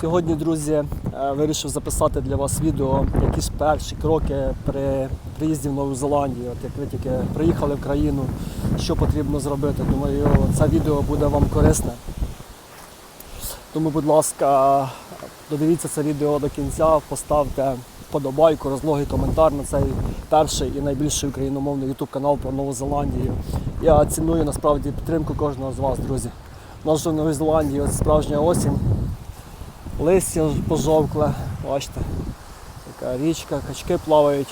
Сьогодні, друзі, е, вирішив записати для вас відео, які ж перші кроки при приїзді в Нову Зеландію. От як ви тільки приїхали в країну, що потрібно зробити. Думаю, це відео буде вам корисне. Тому, будь ласка, додивіться це відео до кінця, поставте вподобайку, розлогий коментар на цей перший і найбільший україномовний YouTube канал про Нову Зеландію. Я ціную насправді підтримку кожного з вас, друзі. В Новій Зеландії справжня осінь. Листя пожовкле, бачите, така річка, качки плавають.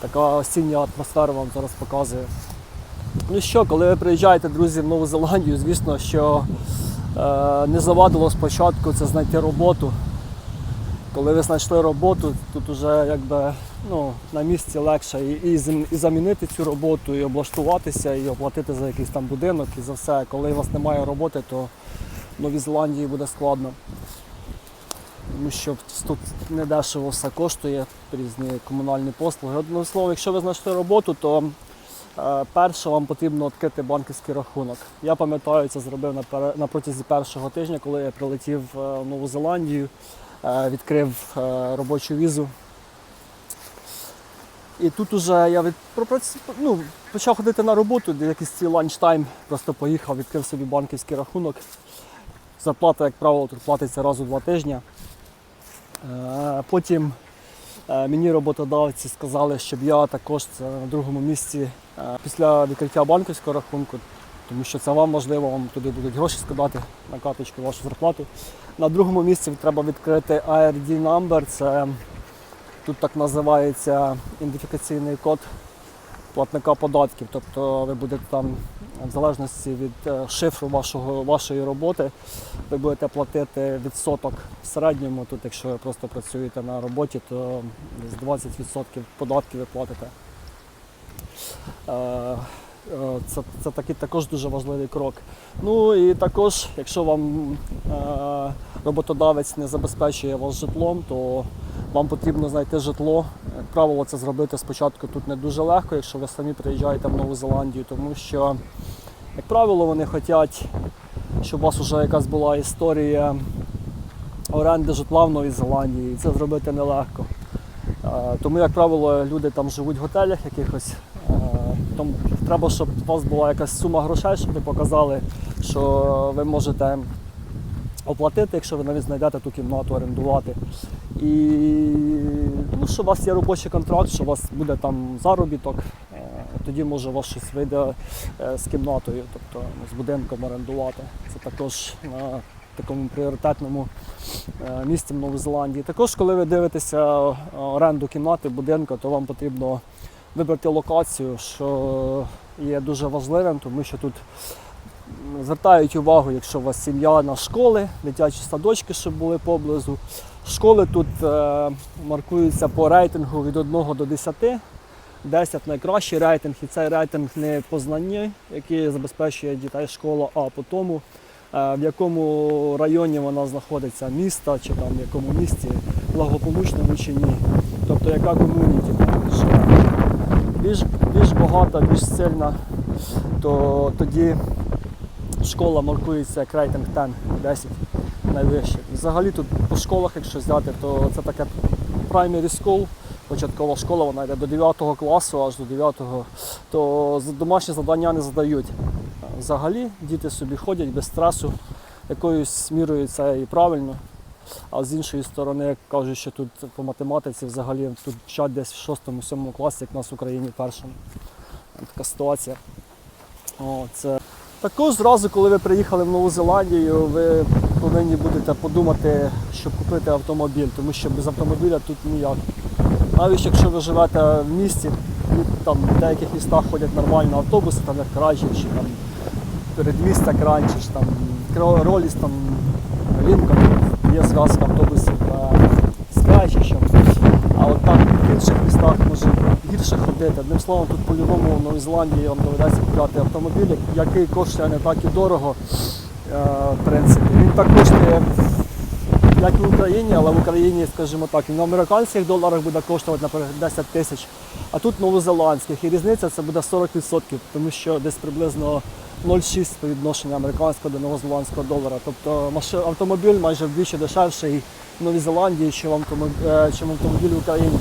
Така осіння атмосфера вам зараз показує. Ну що, коли ви приїжджаєте, друзі, в Нову Зеландію, звісно, що е, не завадило спочатку це знайти роботу. Коли ви знайшли роботу, тут вже якби ну, на місці легше і, і, і замінити цю роботу, і облаштуватися, і оплатити за якийсь там будинок і за все. Коли у вас немає роботи, то в Новій Зеландії буде складно. Тому що тут недешево все коштує, різні комунальні послуги. Одним словом, якщо ви знайшли роботу, то е, перше вам потрібно відкрити банківський рахунок. Я пам'ятаю, це зробив на, протязі першого тижня, коли я прилетів е, в Нову Зеландію, е, відкрив робочу візу. І тут уже я від, ну, почав ходити на роботу, де якийсь цей ланчтайм, просто поїхав, відкрив собі банківський рахунок. Зарплата, як правило, тут платиться раз у два тижні. Е, Потім е, мені роботодавці сказали, щоб я також на другому місці е, після відкриття банківського рахунку, тому що це вам можливо, вам туди будуть гроші складати на карточку вашу зарплату. На другому місці треба відкрити IRD number, це тут так називається ідентифікаційний код платника податків. Тобто ви будете там, в залежності від е, шифру вашого, вашої роботи, ви будете платити відсоток в середньому. Тут, якщо ви просто працюєте на роботі, то з 20% податків ви платите. Е, Це, це такий також дуже важливий крок. Ну і також, якщо вам е, роботодавець не забезпечує вас житлом, то вам потрібно знайти житло. Як правило, це зробити спочатку тут не дуже легко, якщо ви самі приїжджаєте в Нову Зеландію, тому що, як правило, вони хочуть, щоб у вас вже якась була історія оренди житла в Новій Зеландії, і це зробити нелегко. Е, Тому, як правило, люди там живуть в готелях якихось. Тому треба, щоб у вас була якась сума грошей, щоб ви показали, що ви можете оплатити, якщо ви навіть знайдете ту кімнату орендувати. І ну, що у вас є робочий контракт, що у вас буде там заробіток, е, тоді може у вас щось вийде е, з кімнатою, тобто ну, з будинком орендувати. Це також на такому пріоритетному е, місці в Новій Зеландії. Також, коли ви дивитеся оренду кімнати, будинку, то вам потрібно вибрати локацію, що є дуже важливим, тому що тут звертають увагу, якщо у вас сім'я на школи, дитячі садочки, щоб були поблизу. Школи тут е, маркуються по рейтингу від 1 до 10. 10 найкращий рейтинг, і цей рейтинг не по знанні, який забезпечує дітей школа, а по тому, е, в якому районі вона знаходиться, міста чи там в якому місті, благополучному чи ні. Тобто яка живе. Більш, більш багата, більш сильна, то тоді школа маркується як рейтинг 10, 10 найвище. Взагалі тут по школах, якщо взяти, то це таке primary school, початкова школа, вона йде до 9 класу, аж до 9, то домашні завдання не задають. Взагалі діти собі ходять без стресу, якоюсь мірою це і правильно. А з іншої сторони, як кажуть, що тут по математиці взагалі тут вчать десь в 6-7 класі, як нас в Україні в першому. Така ситуація. О, це. Також зразу, коли ви приїхали в Нову Зеландію, ви повинні будете подумати, щоб купити автомобіль, тому що без автомобіля тут ніяк. Навіть якщо ви живете в місті, там в деяких містах ходять нормально автобуси, там як Крайчі, чи там передмістя Кранчі, чи там Роліс, там Лінкольн, є зв'язка автобусів е, з Крайчичем. А от так в інших містах може гірше ходити. Одним словом, тут по-любому в Новій Зеландії вам доведеться купляти автомобіль, який коштує не так і дорого. е, В принципі, він так коштує, як і в Україні, але в Україні, скажімо так, він в американських доларах буде коштувати, наприклад, 10 тисяч, а тут новозеландських. І різниця це буде 40%, тому що десь приблизно 0,6 співвідношення американського до новозеландського долара. Тобто автомобіль майже вдвічі дешевший в Новій Зеландії, чим автомобіль в Україні.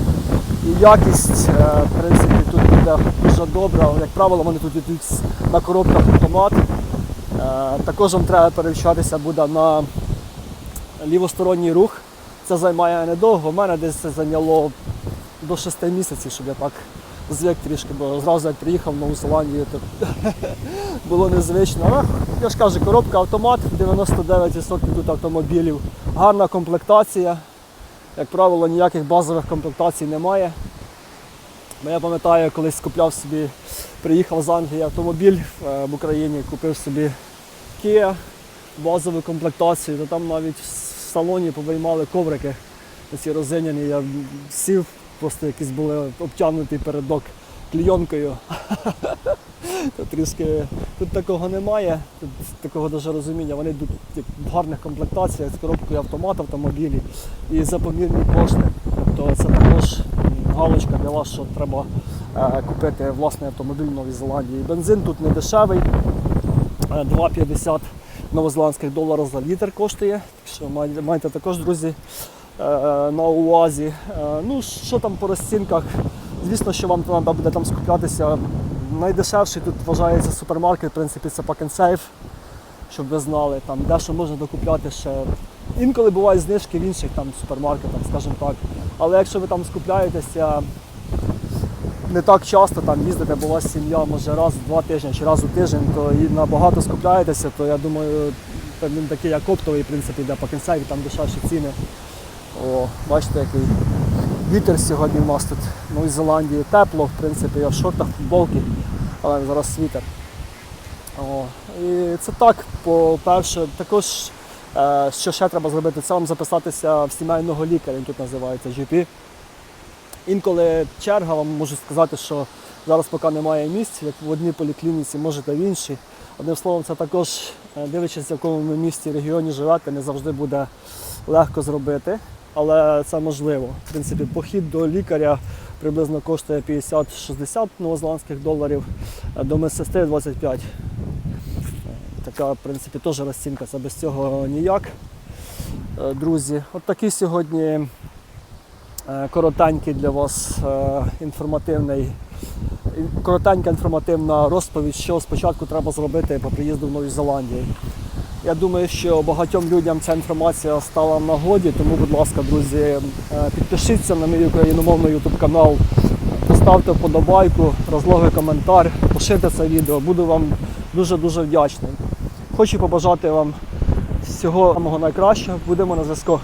І якість, е, в принципі, тут буде дуже добра. Як правило, вони тут йдуть на коробках автомат. Е, Також вам треба перевчатися буде на лівосторонній рух. Це займає недовго. У мене десь це зайняло до 6 місяців, щоб я так звик трішки, бо зразу як приїхав в Нову Зеландію, то було незвично. Але я ж кажу, коробка автомат, 99% тут автомобілів, гарна комплектація. Як правило, ніяких базових комплектацій немає. Бо я пам'ятаю, колись купляв собі, приїхав з Англії автомобіль е, в Україні, купив собі Kia, базову комплектацію, то там навіть в салоні повиймали коврики ці розиняні. Я сів, просто якісь були обтягнутий передок клійонкою. Трішки тут такого немає, тут такого даже розуміння. Вони йдуть тип, в гарних комплектаціях з коробкою автомат автомобілі і за помірні кошти. Тобто це також галочка для вас, що треба е, купити власний автомобіль в Новій Зеландії. Бензин тут не дешевий. Е, 2,50 новозеландських доларів за літр коштує. Так що майте, також, друзі, е, на увазі. Е, Ну, що там по розцінках? Звісно, що вам треба буде там скуплятися. Найдешевший тут вважається супермаркет, в принципі, це Pack Save, щоб ви знали. Там дещо можна докупляти ще. Інколи бувають знижки в інших там супермаркетах, скажімо так. Але якщо ви там скупляєтеся не так часто там їздите, у сім'я може раз в два тижні чи раз у тиждень, то і набагато скупляєтеся, то я думаю, він такий як оптовий, в принципі, йде по кінцеві, там дешевші ціни. О, бачите, який вітер сьогодні у нас тут в Новій Зеландії. Тепло, в принципі, я в шортах, футболки, але зараз вітер. О, і це так, по-перше, також, е, що ще треба зробити, це вам записатися в сімейного лікаря, він тут називається GP. Інколи черга, вам можу сказати, що зараз поки немає місць, як в одній поліклініці, можете в іншій. Одним словом, це також, е, дивлячись, в якому ви місті регіоні живете, не завжди буде легко зробити, але це можливо. В принципі, похід до лікаря приблизно коштує 50-60 новозеландських доларів, до медсестри 25. Е, Така, в принципі, теж розцінка, це без цього ніяк. Е, Друзі, от такий сьогодні е, коротенький для вас е, інформативний, коротенька інформативна розповідь, що спочатку треба зробити по приїзду в Нову Зеландію. Я думаю, що багатьом людям ця інформація стала в нагоді, тому, будь ласка, друзі, е, підпишіться на мій україномовний YouTube канал, поставте вподобайку, розлогий коментар, поширте це відео. Буду вам дуже-дуже вдячний. Хочу побажати вам всього самого найкращого. Будемо на зв'язку.